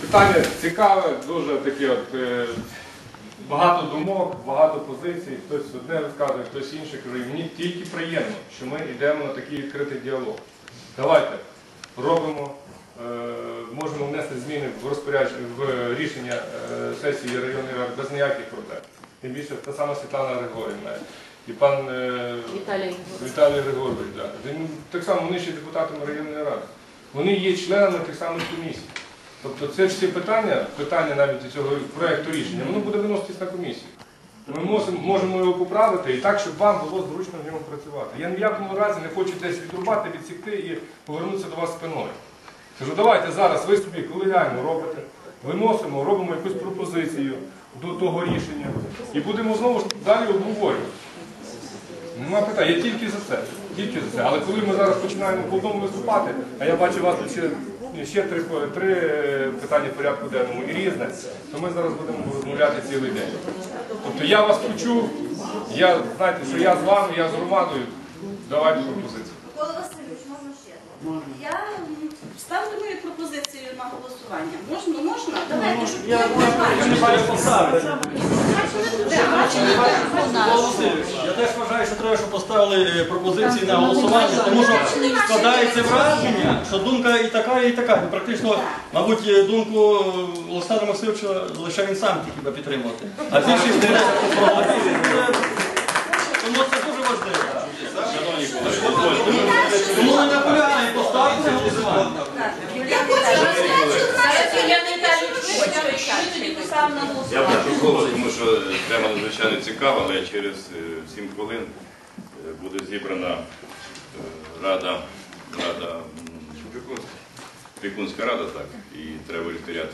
Питання цікаве, дуже таке от. е, Багато думок, багато позицій, хтось одне розказує, хтось інше каже. Мені тільки приємно, що ми йдемо на такий відкритий діалог. Давайте робимо, е, можемо внести зміни в розпорядження в рішення е, сесії районної ради без ніяких проблем. Тим більше та сама Світлана Григорівна і пан Віталій Віталій Григорович. Да. Так само вони ще депутатами районної ради. Вони є членами тих самих комісій. Тобто це всі питання, питання навіть цього проєкту рішення, воно буде виноситись на комісію. Ми можемо, його поправити і так, щоб вам було зручно в ньому працювати. Я ні в якому разі не хочу десь відрубати, відсікти і повернутися до вас спиною. Кажу, давайте зараз ви собі колегіально робите, виносимо, робимо якусь пропозицію до того рішення і будемо знову ж далі обговорювати. Нема питань, я тільки за це. Тільки за це. Але коли ми зараз починаємо по одному виступати, а я бачу вас тут ще, ще три, три е, питання в порядку денному і різне, то ми зараз будемо розмовляти цілий день. Тобто я вас почув, я знаєте, що я з вами, я з громадою. Давайте пропозицію. Микола Васильович, можна ще? Я ставлю мою пропозицію на голосування. Можна? Можна? Давайте, щоб я Я теж вважаю, що треба, щоб поставили е, пропозиції на голосування, тому що складається враження, що думка і така, і така. Ну, Практично, мабуть, е, думку Олександра Максимовича лише він сам тільки підтримувати. А більшість не проголосує. Тому це дуже важливо. Тому не наполягає, поставте на голосування. Я хочу Я прошу голос, тому що тема надзвичайно цікава, але через е, 7 хвилин е, буде зібрана е, рада, рада Опікунська рада, так, і треба вирішити ряд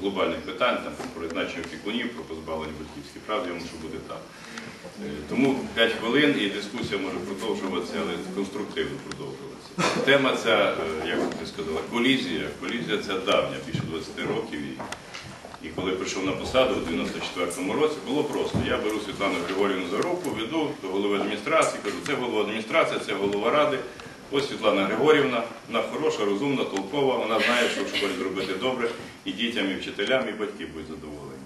глобальних питань, там, про призначення опікунів, про позбавлення батьківських прав, я мушу бути там. Е, Тому 5 хвилин і дискусія може продовжуватися, але конструктивно продовжуватися. Тема ця, е, як ти сказала, колізія. Колізія ця давня, більше 20 років. І коли прийшов на посаду у 94-му році, було просто. Я беру Світлану Григорівну за руку, веду до голови адміністрації, кажу, це голова адміністрації, це голова ради. Ось Світлана Григорівна, вона хороша, розумна, толкова, вона знає, що в школі зробити добре, і дітям, і вчителям, і батьки будуть задоволені.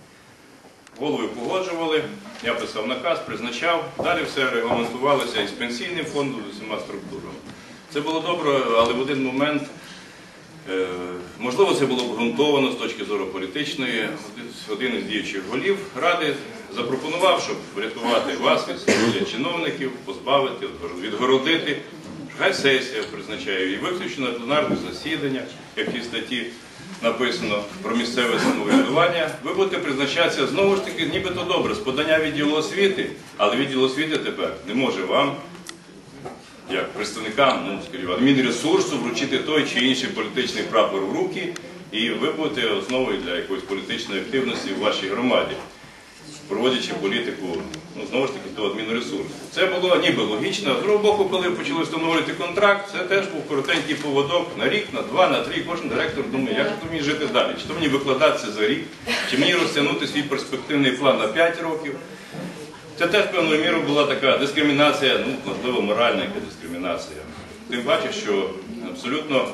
Голови погоджували, я писав наказ, призначав, далі все регламентувалося із пенсійним фондом, з усіма структурами. Це було добре, але в один момент Е, Можливо, це було обґрунтовано з точки зору політичної. Один із діючих голів ради запропонував, щоб врятувати вас від чиновників, позбавити, відгородити. Хай сесія призначає. І виключно на пленарне засідання, як в цій статті написано про місцеве самоврядування. Ви будете призначатися знову ж таки, нібито добре, з подання відділу освіти, але відділ освіти тепер не може вам як представникам ну, скажімо, адмінресурсу вручити той чи інший політичний прапор в руки, і ви будете основою для якоїсь політичної активності в вашій громаді, проводячи політику, ну знову ж таки, того адмінресурсу. Це було ніби логічно. З другого боку, коли почали встановлювати контракт, це теж був коротенький поводок на рік, на два, на три. Кожен директор думає, як то мені жити далі? Чи то мені викладатися за рік, чи мені розтягнути свій перспективний план на 5 років. Це теж певною мірою була така дискримінація, ну, можливо, моральна дискримінація. Тим паче, що абсолютно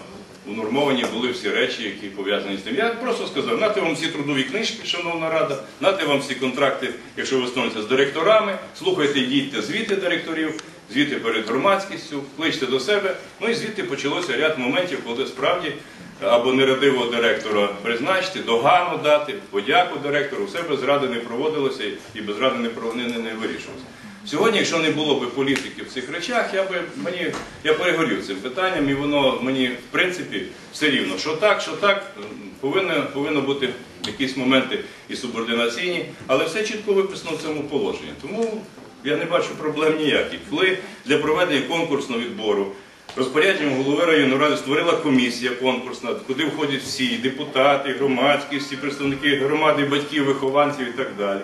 унормовані були всі речі, які пов'язані з тим. Я просто сказав, нате вам всі трудові книжки, шановна рада, нате вам всі контракти, якщо ви становитеся з директорами, слухайте, їдьте звіти директорів, звіти перед громадськістю, кличте до себе. Ну і звідти почалося ряд моментів, коли справді або нерадивого директора призначити, догану дати, подяку директору, все без ради не проводилося і без ради не, не, не вирішувалося. Сьогодні, якщо не було б політики в цих речах, я би мені я перегорів цим питанням, і воно мені в принципі все рівно. Що так, що так, повинно, повинно бути якісь моменти і субординаційні, але все чітко виписано в цьому положенні. Тому я не бачу проблем ніяких. Коли для проведення конкурсного відбору Розпорядженням голови районної ради створила комісія конкурсна, куди входять всі депутати, і громадськість, і представники громади, батьків, вихованців і так далі.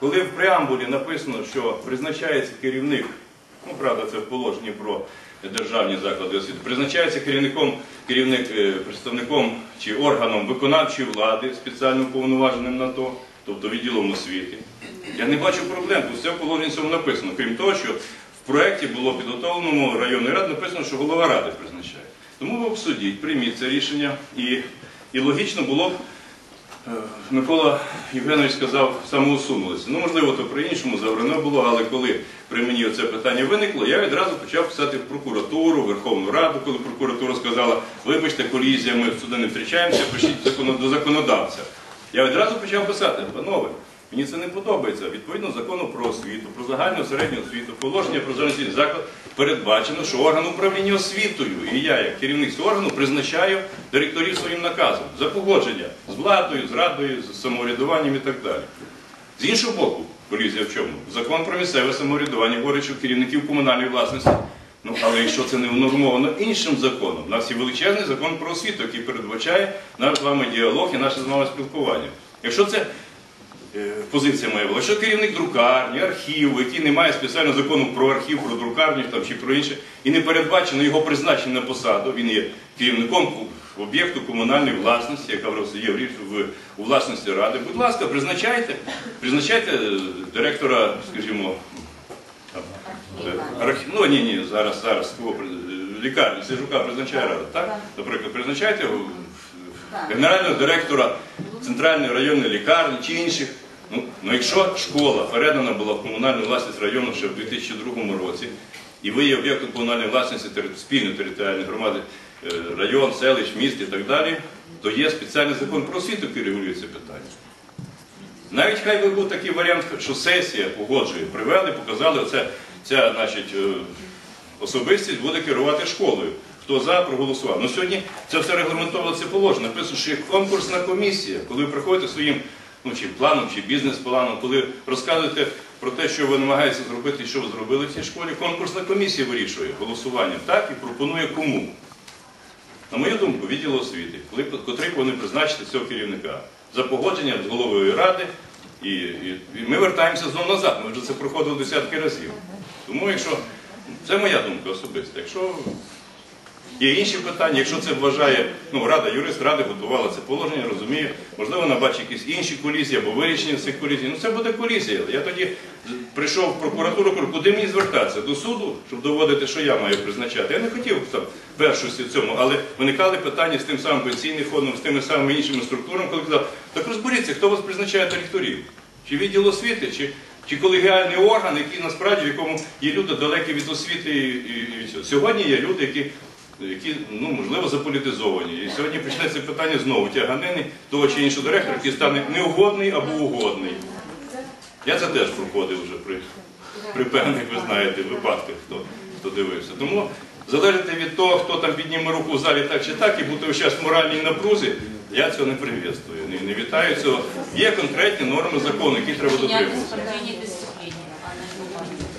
Коли в преамбулі написано, що призначається керівник, ну правда, це в положенні про державні заклади освіти, призначається керівником, керівник, е, представником чи органом виконавчої влади, спеціально уповноваженим на то, тобто відділом освіти. Я не бачу проблем, тут все в положенні цьому написано. Крім того, що в проєкті було підготовленому районної ради написано, що голова ради призначає. Тому ви обсудіть, прийміть це рішення і І логічно було б, Микола Євгенович сказав, самоусунулися. Ну, можливо, то при іншому заврано було, але коли при мені це питання виникло, я відразу почав писати в прокуратуру, в Верховну Раду, коли прокуратура сказала, вибачте, колізія, ми сюди не втрачаємося, пишіть до законодавця. Я відразу почав писати, панове, мені це не подобається. Відповідно закону про освіту, про загальну середню освіту, положення про загальний заклад передбачено, що орган управління освітою і я, як керівник цього органу, призначаю директорів своїм наказом за погодження з владою, з радою, з самоврядуванням і так далі. З іншого боку, колізія в чому? Закон про місцеве самоврядування говорить, що керівників комунальної власності. Ну, але якщо це не унормовано іншим законом, у нас є величезний закон про освіту, який передбачає наш з вами діалог і наше з вами спілкування. Якщо це позиція моя була, якщо керівник друкарні, архіву, який не має спеціального закону про архів, про друкарню там, чи про інше, і не передбачено його призначення на посаду, він є керівником об'єкту комунальної власності, яка є в, у власності ради. Будь ласка, призначайте, призначайте е, директора, скажімо, е. Ну ні, ні, зараз, зараз кого е, лікарні, Сижука призначає рада, так? Наприклад, призначайте генерального директора центральної районної лікарні чи інших. Ну, ну якщо школа передана була в комунальну власність району ще в 2002 році, і ви є об'єктом комунальної власності спільної територіальної громади, е, район, селищ, міст і так далі, то є спеціальний закон про освіту, який регулює це питання. Навіть хай би був такий варіант, що сесія погоджує, привели, показали, оце, ця значить, е, особистість буде керувати школою. Хто за, проголосував. Ну сьогодні це все регламентовано, це положено. Написано, що є конкурсна комісія, коли ви приходите своїм ну, чи планом, чи бізнес-планом, коли розказуєте про те, що ви намагаєтеся зробити що ви зробили в цій школі, конкурсна комісія вирішує голосуванням, так, і пропонує кому. На мою думку, відділ освіти, коли, котрий повинен призначити цього керівника за погодженням з головою ради, і, і, і ми вертаємося знову назад. Ми вже це проходили десятки разів. Тому, якщо це моя думка особиста, якщо є інші питання, якщо це вважає, ну рада, юрист ради готувала це положення, розуміє, можливо, вона бачить якісь інші колізії або вирішення цих колізій. Ну це буде колізія. Я тоді прийшов в прокуратуру, кажу, куди мені звертатися? До суду, щоб доводити, що я маю призначати. Я не хотів там першості в цьому, але виникали питання з тим самим пенсійним фондом, з тими самими іншими структурами, коли казав, так розберіться, хто вас призначає директорів? Чи відділ освіти, чи, чи колегіальний орган, який насправді в якому є люди далекі від освіти і, і, і цього. Сьогодні є люди, які які ну можливо заполітизовані. І сьогодні почнеться питання знову тяганини того чи іншого директора, який стане неугодний або угодний. Я це теж проходив вже при, при певних, ви знаєте, випадках, хто, хто дивився. Тому залежати від того, хто там підніме руку в залі так чи так, і бути весь час моральній напрузі, я цього не привітствую, не, не вітаю цього. Є конкретні норми закону, які треба дотримуватися. спортивній дисципліні, а не журналістиці.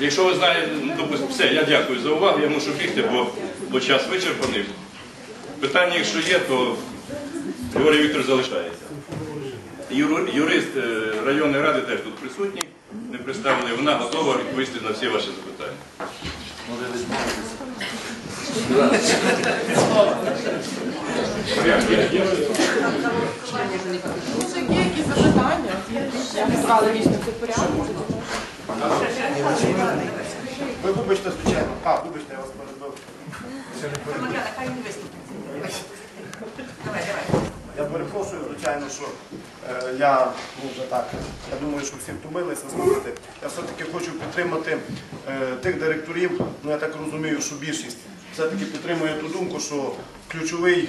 Якщо ви знаєте, ну, допустим, все, я дякую за увагу, я мушу бігти, бо, бо час вичерпаний. Питання, якщо є, то Григорій Віктор залишається. Юру- Юрист е, районної ради теж тут присутній, не представлений, вона готова відповісти на всі ваші запитання. Може, є якісь запитання? Я не цей порядок. Ви вибачте, звичайно. А, вибачте, я вас перебив. Я перепрошую, звичайно, що е, я ну, вже так. Я думаю, що всі втомилися слухати. Я все-таки хочу підтримати е, тих директорів. Ну я так розумію, що більшість все-таки підтримує ту думку, що ключовий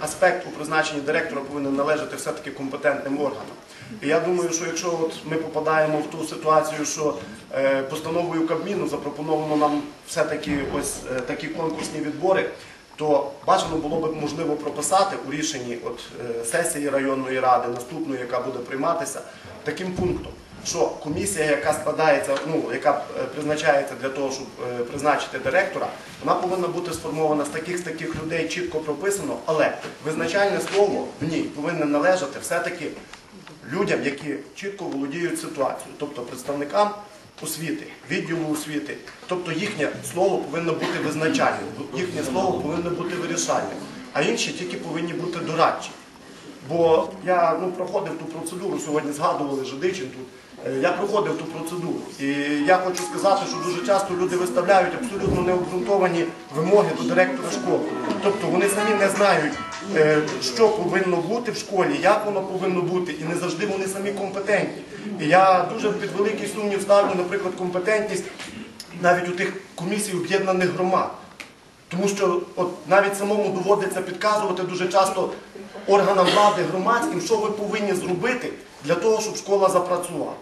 аспект у призначенні директора повинен належати все-таки компетентним органам. І я думаю, що якщо от ми попадаємо в ту ситуацію, що е, постановою Кабміну запропоновано нам все-таки ось е, такі конкурсні відбори, то бажано було б можливо прописати у рішенні от, е, сесії районної ради, наступної, яка буде прийматися, таким пунктом, що комісія, яка складається, ну яка е, призначається для того, щоб е, призначити директора, вона повинна бути сформована з таких з таких людей, чітко прописано, але визначальне слово в ній повинно належати все-таки людям, які чітко володіють ситуацією, тобто представникам освіти, відділу освіти. Тобто їхнє слово повинно бути визначальним, їхнє слово повинно бути вирішальним, а інші тільки повинні бути дорадчі. Бо я ну, проходив ту процедуру, сьогодні згадували Жидичин тут. Е, Я проходив ту процедуру. І я хочу сказати, що дуже часто люди виставляють абсолютно необґрунтовані вимоги до директора школи. Тобто вони самі не знають, е, що повинно бути в школі, як воно повинно бути, і не завжди вони самі компетентні. І я дуже під великий сумнів ставлю, наприклад, компетентність навіть у тих комісій об'єднаних громад. Тому що от навіть самому доводиться підказувати дуже часто органам влади громадським, що ви повинні зробити для того, щоб школа запрацювала.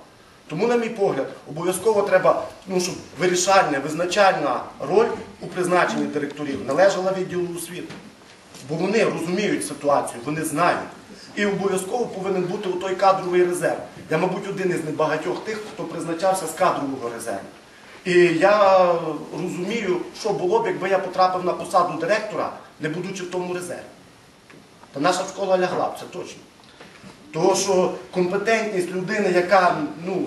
Тому, на мій погляд, обов'язково треба, ну, щоб вирішальна, визначальна роль у призначенні директорів належала відділу освіти. Бо вони розуміють ситуацію, вони знають. І обов'язково повинен бути у той кадровий резерв. Я, мабуть, один із небагатьох тих, хто призначався з кадрового резерву. І я розумію, що було б, якби я потрапив на посаду директора, не будучи в тому резерві. Та наша школа лягла б, це точно. Тому що компетентність людини, яка ну,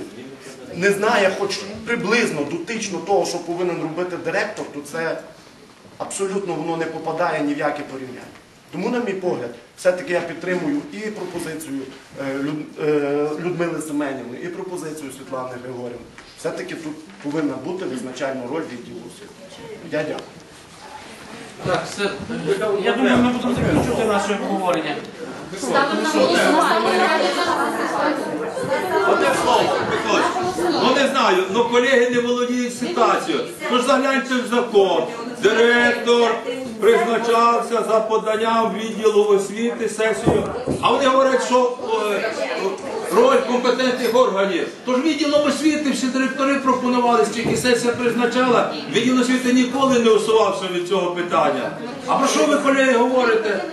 не знає хоч приблизно дотично того, що повинен робити директор, то це абсолютно воно не попадає ні в яке порівняння. Тому, на мій погляд, все-таки я підтримую і пропозицію е, е, Людмили Семенівни, і пропозицію Світлани Григорівни. Все-таки тут повинна бути визначальна роль відділу освіти. Я дякую. Так, все. Я думаю, ми будемо закінчувати наше обговорення. Ставимо на голосування. Одне слово. Ну не знаю, ну колеги не володіють ситуацією. Тож загляньте в закон. Директор призначався за поданням відділу освіти сесію. А вони говорять, що е, роль компетентних органів. Тож відділом освіти всі директори пропонували, скільки сесія призначала, відділ освіти ніколи не усувався від цього питання. А про що ви, колеги, говорите?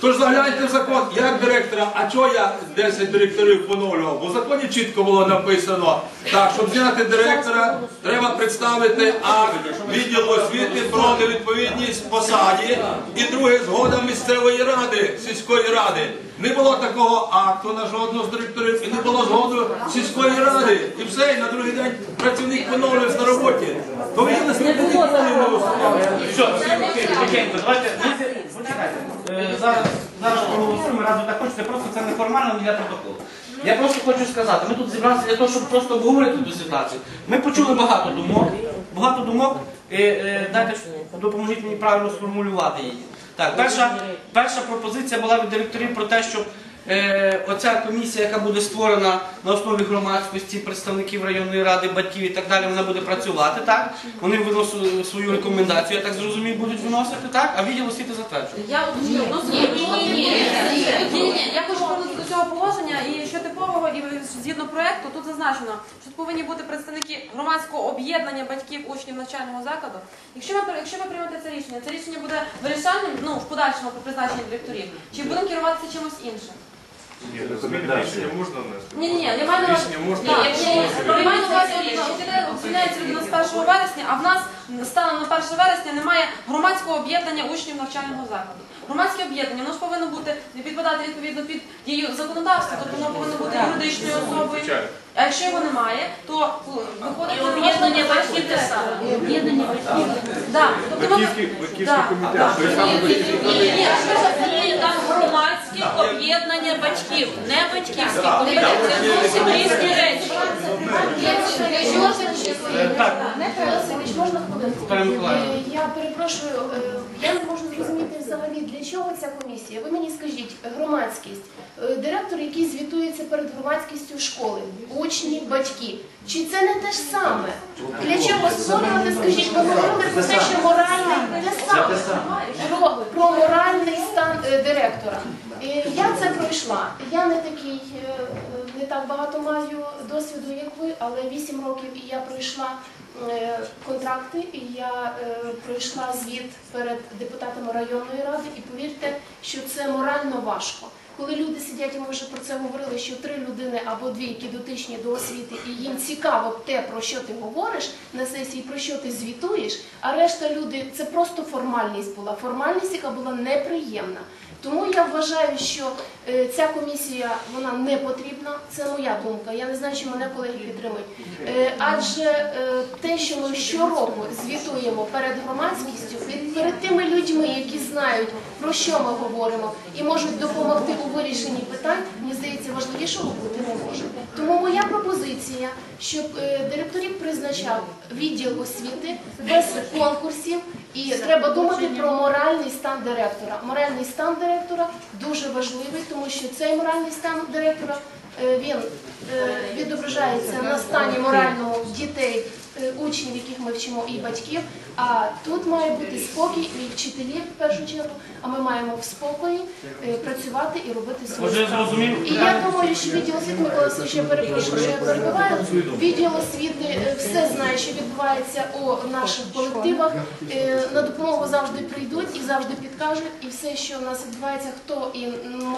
Тож загляньте в закон, як директора, а чого я 10 директорів поновлював? Бо в законі чітко було написано, так, щоб зняти директора, треба представити акт відділу освіти про невідповідність посаді і друге згода місцевої ради, сільської ради. Не було такого акту на жодного з директорів і не було згоди сільської ради. І все, і на другий день працівник поновлювався на роботі. То він не. Все, давайте. Е, Зараз, зараз проголосуємо, раз так хочете, просто це не формально, не для протоколу. Я просто хочу сказати, ми тут зібралися для того, щоб просто обговорити ту ситуацію. Ми почули багато думок, багато думок. Е, е, Дайте допоможіть мені правильно сформулювати її. Так, перша, перша пропозиція була від директорів про те, щоб оця комісія, яка буде створена на основі громадськості, представників районної ради, батьків і так далі, вона буде працювати, так? Вони виносять свою рекомендацію, я так зрозумів, будуть виносити, так? А відділ освіти затверджує. Я ну, хочу повернути до цього положення і що типового, і згідно проекту, тут зазначено, що повинні бути представники громадського об'єднання батьків учнів навчального закладу. Якщо ви, якщо ви приймете це рішення, це рішення буде вирішальним, ну, в подальшому при призначенні директорів, чи будемо керуватися чимось іншим? Ні, рішення можна внести. Ні, ні, я маю на увазі. Рішення можна. Так, ні, ні, я маю на увазі, звільняється людина з 1 вересня, а в нас станом на 1 вересня немає громадського об'єднання учнів навчального закладу. Громадське об'єднання, воно ж повинно бути підпадати відповідно під дію законодавства, тобто воно повинно бути юридичною особою. Звичайно. А якщо його немає, то ну, виходить І об'єднання батьків те саме. Об'єднання батьків. Да, тобто ми- Батьківський, батьківський Да. комітет. Той самий батьківський Ні, ні, ні, там громадське об'єднання батьків, не батьківське комітет. Це зовсім різні речі. Е, Я перепрошую, е, я не можу зрозуміти взагалі, для чого ця комісія. Ви мені скажіть, громадськість, е, директор, який звітується перед громадськістю школи, учні, батьки. Чи це не те ж саме? Для чого створювати, скажіть, ми говорили про те, що моральний те саме. Про, моральний стан директора. Я це пройшла. Я не такий, е, не так багато маю досвіду, як ви, але 8 років і я пройшла е, контракти, і я е, пройшла звіт перед депутатами районної ради, і повірте, що це морально важко. Коли люди сидять, і ми вже про це говорили, що три людини або дві, які дотичні до освіти, і їм цікаво те, про що ти говориш на сесії, про що ти звітуєш, а решта люди це просто формальність була. Формальність, яка була неприємна. Тому я вважаю, що Е, Ця комісія вона не потрібна, це моя думка. Я не знаю, чи мене колеги підтримують. Е, Адже е, те, що ми щороку звітуємо перед громадськістю, перед тими людьми, які знають про що ми говоримо і можуть допомогти у вирішенні питань, мені здається, важливішого бути не може. Тому моя пропозиція, щоб е, директорів призначав відділ освіти без конкурсів, і треба думати про моральний стан директора. Моральний стан директора дуже важливий, тому що цей моральний стан директора е, він е, відображається на стані моральному дітей, учнів, яких ми вчимо, і батьків. А тут має бути спокій і вчителів в першу чергу. А ми маємо в спокої е, працювати і робити свою Може, справу. зрозумів? І я думаю, що відділ освіти Микола Васильович, я перепрошую, що я перебуваю. Відділ освіти е, все знає, що відбувається у наших колективах. Е, На допомогу завжди прийдуть і завжди підкажуть. І все, що у нас відбувається, хто і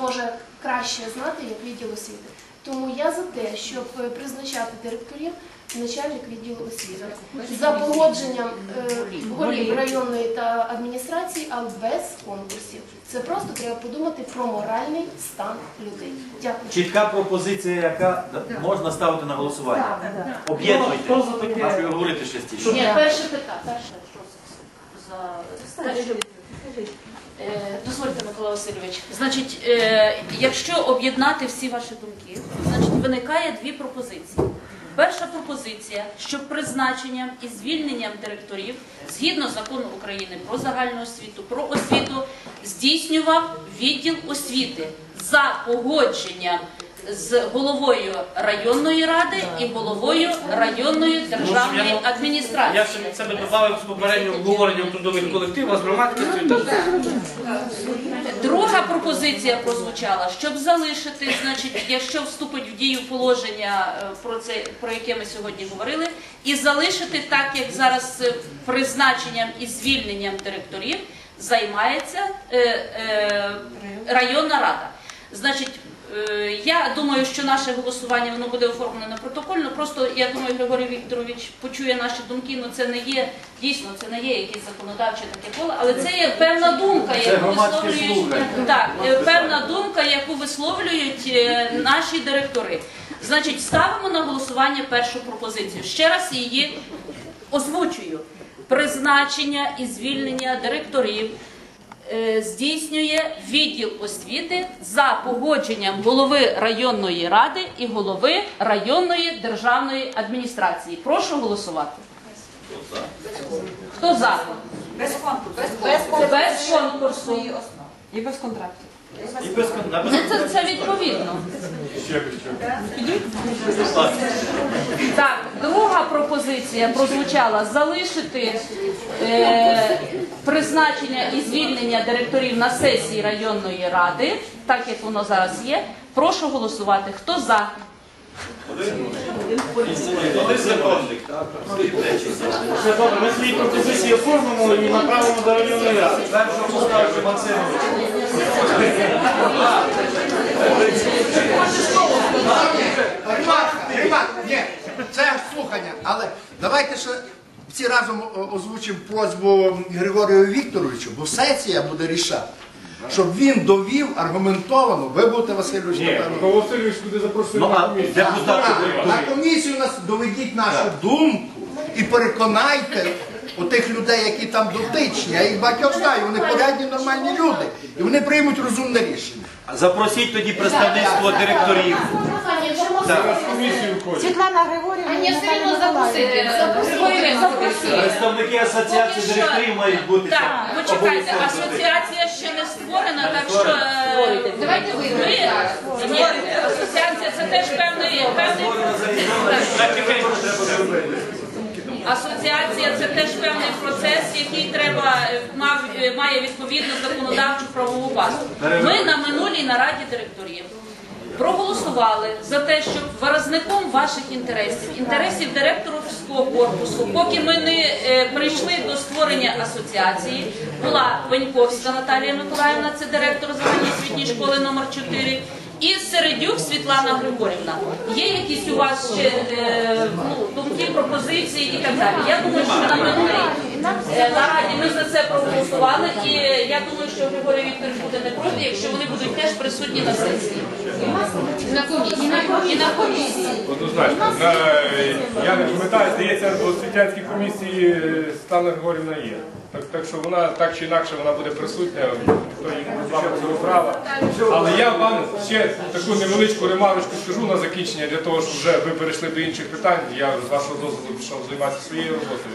може краще знати, як відділ освіти. Тому я за те, щоб призначати директорів начальник відділу освіти за погодженням е, голів районної та адміністрації, але без конкурсів. Це просто треба подумати про моральний стан людей. Дякую. Чітка пропозиція, яка можна ставити на голосування. Об'єднуйте. Хто за таке? Нащо ви говорити частіше? Ні, перше питання. Перше, що за перше. Е, Дозвольте, Микола Васильович. Значить, е, якщо об'єднати всі ваші думки, значить виникає дві пропозиції. Перша пропозиція, що призначенням і звільненням директорів згідно закону України про загальну освіту, про освіту здійснював відділ освіти за погодженням з головою районної ради і головою районної державної Я адміністрації. ще від себе додав з попереднім обговоренням трудових колективів, а з громадськістю теж. Друга пропозиція прозвучала, щоб залишити, значить, якщо вступить в дію положення е, про це, про яке ми сьогодні говорили, і залишити так, як зараз призначенням і звільненням директорів займається е, е, районна рада. Значить, я думаю, що наше голосування воно буде оформлено протокольно. Просто я думаю, Григорій Вікторович почує наші думки. Ну це не є дійсно, це не є якесь законодавче таке поле, але це є певна думка, яку висловлюють так, е, певна думка, яку висловлюють е, наші директори. Значить, ставимо на голосування першу пропозицію. Ще раз її озвучую. Призначення і звільнення директорів е, здійснює відділ освіти за погодженням голови районної ради і голови районної державної адміністрації. Прошу голосувати. Хто за? Без конкурсу. Без конкурсу. І без контрактів. І без Ну, Це, це відповідно. Ще. Так, друга пропозиція прозвучала залишити е, призначення і звільнення директорів на сесії районної ради, так як воно зараз є. Прошу голосувати. Хто за? Один законник, так? Ми свої пропозиції оформимо і направимо до районної ради. Римак, Римак, ні, це слухання, але давайте ще всі разом озвучимо просьбу Григорію Вікторовичу, бо сесія буде рішати, щоб він довів аргументовано, ви будете Васильович, Ні, напевно. Микола Васильович буде запрошений Ну, на а комісію. депутати Так, На комісію нас доведіть нашу думку і переконайте отих людей, які там дотичні. Я їх багатьох знаю, вони порядні нормальні люди. І вони приймуть розумне рішення. Запросіть тоді представництво директорів. Світлана Григорівна. Запросити. Запросити. Запросити. Представники асоціації директорів мають бути. Так, почекайте, обов'язково. асоціація ще не створена, так що е, Давайте ви. ви ні, асоціація це теж певний певний асоціація це теж певний процес, який треба е, мав е, має відповідну законодавчу правову базу. Ми на минулій нараді директорів. Проголосували за те, щоб виразником ваших інтересів, інтересів директорського корпусу, поки ми не е, прийшли до створення асоціації, була Веньковська Наталія Миколаївна, це директор загальноосвітньої школи номер 4 і Середюк Світлана Григорівна. Є якісь у вас ще е, ну, думки, пропозиції і так далі? Я думаю, що на минулій е, нараді ми за це проголосували, і я думаю, що Григорій Вікторович буде не проти, якщо вони будуть теж присутні на сесії. На комісії. І на комісії. Однозначно. На, я не пам'ятаю, здається, в освітянській комісії Стана Григорівна є. Так, так що вона так чи інакше вона буде присутня, ніхто їй не вами цього права. Але я вам ще таку невеличку ремарочку скажу на закінчення, для того, щоб вже ви перейшли до інших питань. Я з вашого дозволу пішов займатися своєю роботою.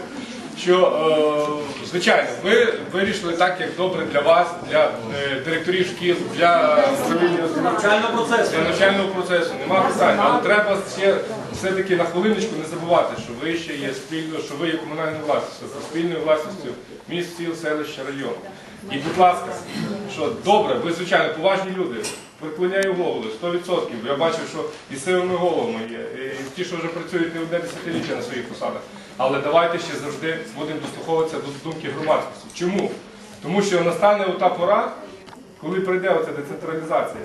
Що, е, звичайно, ви вирішили так, як добре для вас, для е, директорів шкіл, для. Навчального процесу. Для навчального процесу нема питань, але треба ще все-таки на хвилиночку не забувати, що ви ще є спільно, що ви є комунальною власністю, спільною власністю міст, сіл, селища, району. І будь ласка, що добре, ви звичайно поважні люди. Приклоняю голову 100%. Я бачив, що і сивими головами є, і ті, що вже працюють не одне десятиліття на своїх посадах. Але давайте ще завжди будемо дослуховуватися до думки громадськості. Чому? Тому що настане ота пора, коли прийде оця децентралізація.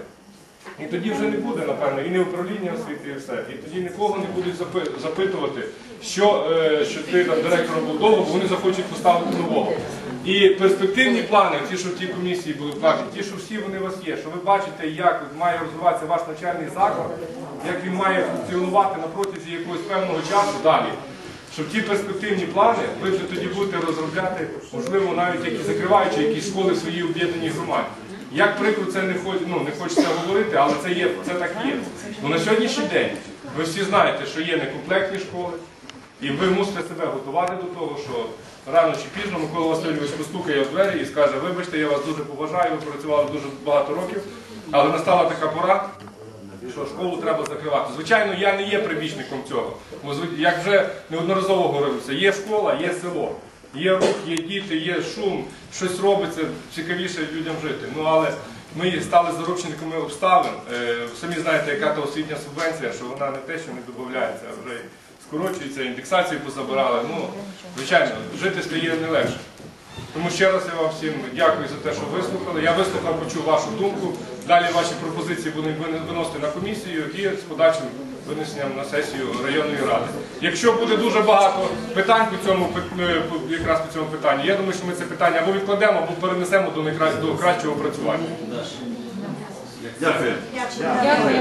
І тоді вже не буде, напевно, і не управління освіти, і все. І тоді нікого не будуть запитувати, що, е, що ти там директором був бо вони захочуть поставити нового. І перспективні плани, ті, що в тій комісії були вкладені, ті, що всі вони у вас є, що ви бачите, як має розвиватися ваш навчальний заклад, як він має функціонувати на протязі якогось певного часу далі. Щоб ті перспективні плани ви вже тоді будете розробляти, можливо, навіть які закриваючи якісь школи в своїй об'єднаній громаді. Як прикро це не хоч, ну, не хочеться говорити, але це є, це так є. Ну на сьогоднішній день ви всі знаєте, що є некомплектні школи, і ви мусите себе готувати до того, що рано чи пізно Микола Васильович постукає в двері і скаже, вибачте, я вас дуже поважаю, ви працювали дуже багато років, але настала така пора, що школу треба закривати. Звичайно, я не є прибічником цього. Бо як вже неодноразово говорилося, є школа, є село, є рух, є діти, є шум, щось робиться, цікавіше людям жити. Ну але ми стали заручниками обставин. Е, Самі знаєте, яка та освітня субвенція, що вона не те, що не додається, а вже скорочується, індексацію позабирали. Ну, звичайно, жити стає не легше. Тому ще раз я вам всім дякую за те, що вислухали. Я вислухав, почув вашу думку. Далі ваші пропозиції будуть виносити на комісію і з подальшим винесенням на сесію районної ради. Якщо буде дуже багато питань по цьому пи- е, якраз по цьому питанню, я думаю, що ми це питання або відкладемо, або перенесемо до найкра- до кращого працювання. Дякую. Дякую.